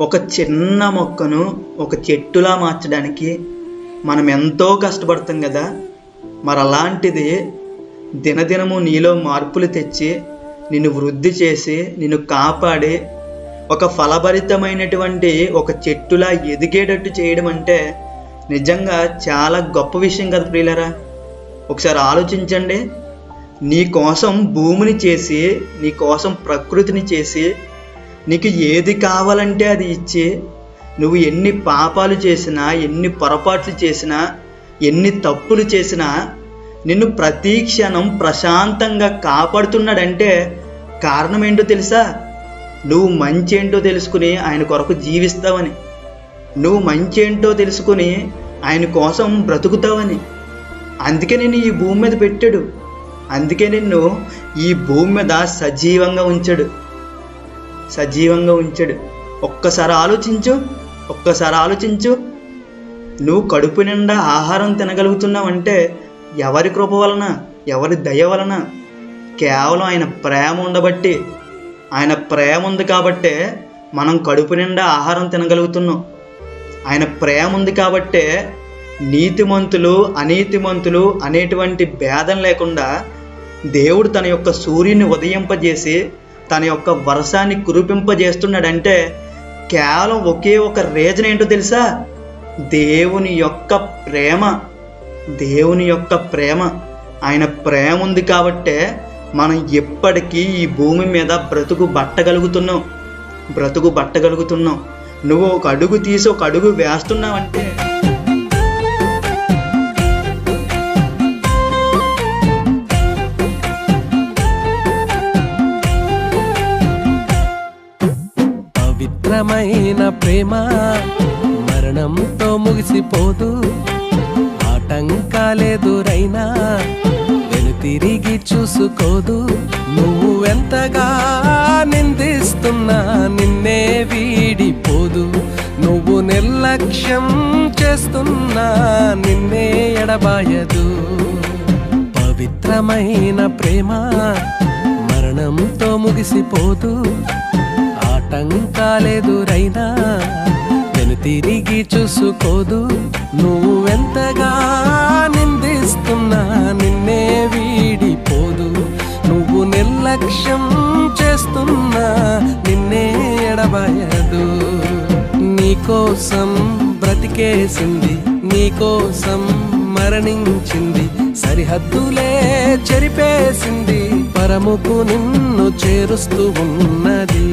ఒక చిన్న మొక్కను ఒక చెట్టులా మార్చడానికి మనం ఎంతో కష్టపడతాం కదా. మరి అలాంటిది దినదినము నీలో మార్పులు తెచ్చి నిన్ను వృద్ధి చేసి నిన్ను కాపాడి ఒక ఫలభరితమైనటువంటి ఒక చెట్టులా ఎదిగేటట్టు చేయడం అంటే నిజంగా చాలా గొప్ప విషయం కదా ప్రియులరా. ఒకసారి ఆలోచించండి. నీ కోసం భూమిని చేసి నీ కోసం ప్రకృతిని చేసి నీకు ఏది కావాలంటే అది ఇచ్చి. నువ్వు ఎన్ని పాపాలు చేసినా ఎన్ని పొరపాట్లు చేసినా ఎన్ని తప్పులు చేసినా నిన్ను ప్రతి క్షణం ప్రశాంతంగా కాపాడుతున్నాడంటే కారణం ఏంటో తెలుసా? నువ్వు మంచి ఏంటో తెలుసుకుని ఆయన కొరకు జీవిస్తావని. నువ్వు మంచి ఏంటో తెలుసుకుని ఆయన కోసం బ్రతుకుతావని. అందుకే నిన్ను ఈ భూమి మీద పెట్టాడు. అందుకే నిన్ను ఈ భూమి మీద సజీవంగా ఉంచాడు. సజీవంగా ఉంచాడు. ఒక్కసారి ఆలోచించు ఒక్కసారి ఆలోచించు. నువ్వు కడుపు నిండా ఆహారం తినగలుగుతున్నావంటే ఎవరి కృప వలన ఎవరి దయ వలన? కేవలం ఆయన ప్రేమ ఉండబట్టి ఆయన ప్రేమ ఉంది కాబట్టే మనం కడుపు నిండా ఆహారం తినగలుగుతున్నాం. ఆయన ప్రేమ ఉంది కాబట్టే నీతిమంతులు అనీతిమంతులు అనేటువంటి భేదం లేకుండా దేవుడు తన యొక్క సూర్యుని ఉదయింపజేసి తన యొక్క వర్షాన్ని కురిపింపజేస్తున్నాడంటే కేవలం ఒకే ఒక రీజన్ ఏంటో తెలుసా? దేవుని యొక్క ప్రేమ. దేవుని యొక్క ప్రేమ. ఆయన ప్రేమ ఉంది కాబట్టే మనం ఎప్పటికీ ఈ భూమి మీద బ్రతుకు బట్టగలుగుతున్నాం. బ్రతుకు బట్టగలుగుతున్నాం. నువ్వు ఒక అడుగు తీసి ఒక అడుగు వేస్తున్నావంటే పవిత్రమైన ప్రేమ మరణంతో ముగిసిపోదు. ఆటంకాలెదురైనా వెనుతిరిగి చూసుకోదు. నువ్వు ఎంతగా నిందిస్తున్నా నిన్నే వీడిపోదు. నువ్వు నిర్లక్ష్యం చేస్తున్నా నిన్నే ఎడబాయదు. పవిత్రమైన ప్రేమ మరణంతో ముగిసిపోదు. ఇంకాలెదురైనా నేను తిరిగి చూసుకోదు. నువ్వెంతగా నిందిస్తున్నా నిన్నే వీడిపోదు. నువ్వు నిర్లక్ష్యం చేస్తున్నా నిన్నే ఎడబాయదు. నీకోసం బ్రతికేసింది నీకోసం మరణించింది సరిహద్దులే చెరిపేసింది పరముకు నిన్ను చేరుస్తూ ఉన్నది.